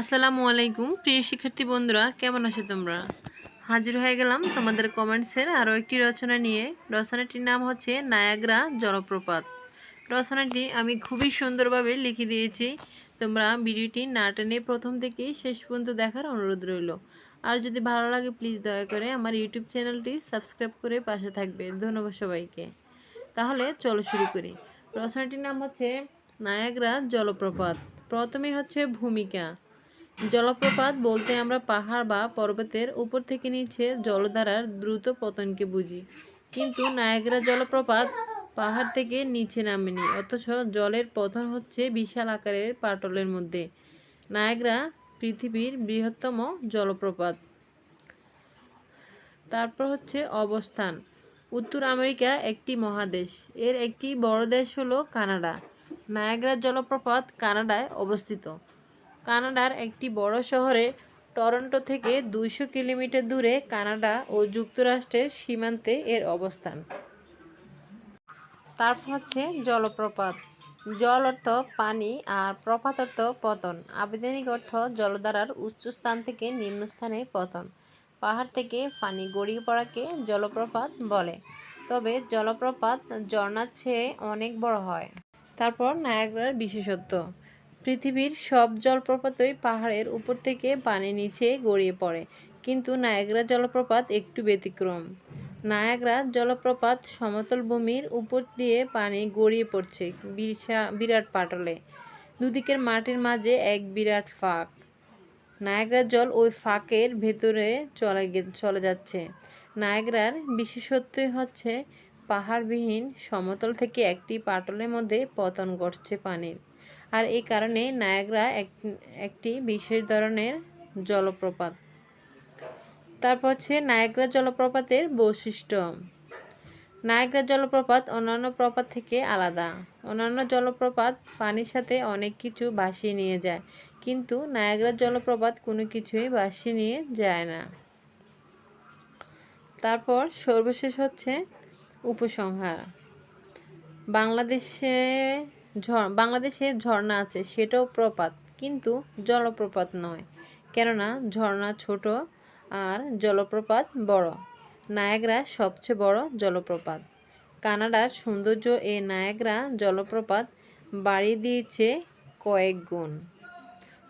আসসালামু আলাইকুম, প্রিয় শিক্ষার্থী বন্ধুরা, কেমন আছো তোমরা? হাজির হয়ে গেলাম তোমাদের কমেন্টসের আরও একটি রচনা নিয়ে। রচনাটির নাম হচ্ছে নায়াগ্রা জলপ্রপাত। রচনাটি আমি খুবই সুন্দরভাবে লিখে দিয়েছি। তোমরা ভিডিওটি না টেনে প্রথম থেকে শেষ পর্যন্ত দেখার অনুরোধ রইল। আর যদি ভালো লাগে, প্লিজ দয়া করে আমার ইউটিউব চ্যানেলটি সাবস্ক্রাইব করে পাশে থাকবে। ধন্যবাদ সবাইকে। তাহলে চলো শুরু করি। রচনাটির নাম হচ্ছে নায়াগ্রা জলপ্রপাত। প্রথমে হচ্ছে ভূমিকা। জলপ্রপাত বলতে আমরা পাহাড় বা পর্বতের উপর থেকে নিচে জলধারার দ্রুত পতনকে বুঝি। কিন্তু নায়াগ্রা জলপ্রপাত পাহাড় থেকে নিচে নামেনি, অথচ জলের পতন হচ্ছে বিশাল আকারের পাটলের মধ্যে। নায়াগ্রা পৃথিবীর বৃহত্তম জলপ্রপাত। তারপর হচ্ছে অবস্থান। উত্তর আমেরিকা একটি মহাদেশ। এর একটি বড় দেশ হলো কানাডা। নায়াগ্রা জলপ্রপাত কানাডায় অবস্থিত। কানাডার একটি বড় শহরে, টরন্টো থেকে দুইশো কিলোমিটার দূরে কানাডা ও যুক্তরাষ্ট্রের সীমান্তে এর অবস্থান। তারপর হচ্ছে জলপ্রপাত। জল অর্থ পানি আর প্রপাত অর্থ পতন। আবেদনিক অর্থ জলধারার উচ্চ স্থান থেকে নিম্ন স্থানে পতন। পাহাড় থেকে পানি গড়িয়ে পড়াকে জলপ্রপাত বলে। তবে জলপ্রপাত ঝর্ণার চেয়ে অনেক বড় হয়। তারপর নায়াগ্রার বিশেষত্ব। পৃথিবীর সব জলপ্রপাতই পাহাড়ের উপর থেকে পানি নিচে গড়িয়ে পড়ে, কিন্তু নায়াগ্রা জলপ্রপাত একটু ব্যতিক্রম। নায়াগ্রা জলপ্রপাত সমতল ভূমির উপর দিয়ে পানি গড়িয়ে পড়ছে বিরাট পাটলে। দুদিকের মাটির মাঝে এক বিরাট ফাঁক। নায়াগ্রা জল ওই ফাঁকের ভেতরে চলে চলে যাচ্ছে। নায়াগ্রার বিশেষত্বই হচ্ছে পাহাড়বিহীন সমতল থেকে একটি পাটলের মধ্যে পতন ঘটছে পানির। আর এই কারণে নায়াগ্রা এক- একটি বিশেষ ধরনের জলপ্রপাত। তারপর হচ্ছে নায়াগ্রা জলপ্রপাতের বৈশিষ্ট্য। নায়াগ্রা জলপ্রপাত অন্যান্য প্রপাত থেকে আলাদা। অন্যান্য জলপ্রপাত পানির সাথে অনেক কিছু ভাসিয়ে নিয়ে যায়, কিন্তু নায়াগ্রা জলপ্রপাত কোনো কিছুই ভাসিয়ে নিয়ে যায় না। তারপর সর্বশেষ হচ্ছে উপসংহার। বাংলাদেশে বাংলাদেশে ঝর্ণা আছে, সেটাও প্রপাত, কিন্তু জলপ্রপাত নয়। কেননা ঝর্ণা ছোট আর জলপ্রপাত বড়। নায়াগ্রা সবচেয়ে বড় জলপ্রপাত। কানাডার সৌন্দর্য এ নায়াগ্রা জলপ্রপাত বাড়িয়ে দিয়েছে কয়েক গুণ।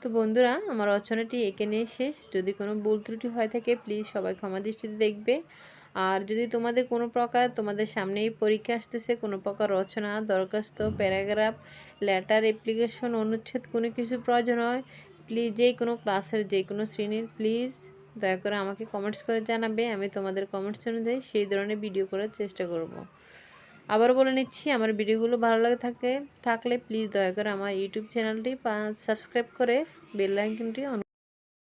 তো বন্ধুরা, আমার রচনাটি এখানে শেষ। যদি কোনো ভুল ত্রুটি হয়ে থাকে প্লিজ সবাই ক্ষমা দৃষ্টিতে দেখবে। আর যদি তোমাদের কোনো প্রকার তোমাদের সামনেই পরীক্ষা আসতেছে, কোনো প্রকার রচনা, দরখাস্ত, প্যারাগ্রাফ, লেটার, অ্যাপ্লিকেশন অনুচ্ছেদ, কোনো কিছু প্রয়োজন হয় প্লিজ যে কোনো ক্লাসের যে কোনো শ্রেণির প্লিজ দয়া করে আমাকে কমেন্টস করে জানাবে। আমি তোমাদের কমেন্টস অনুযায়ী সেই ধরনের ভিডিও করার চেষ্টা করব। আবার বলে নিচ্ছি, আমার ভিডিওগুলো ভালো লাগে থাকে, থাকলে প্লিজ দয়া করে আমার ইউটিউব চ্যানেলটি সাবস্ক্রাইব করে বেল আইকনটি অন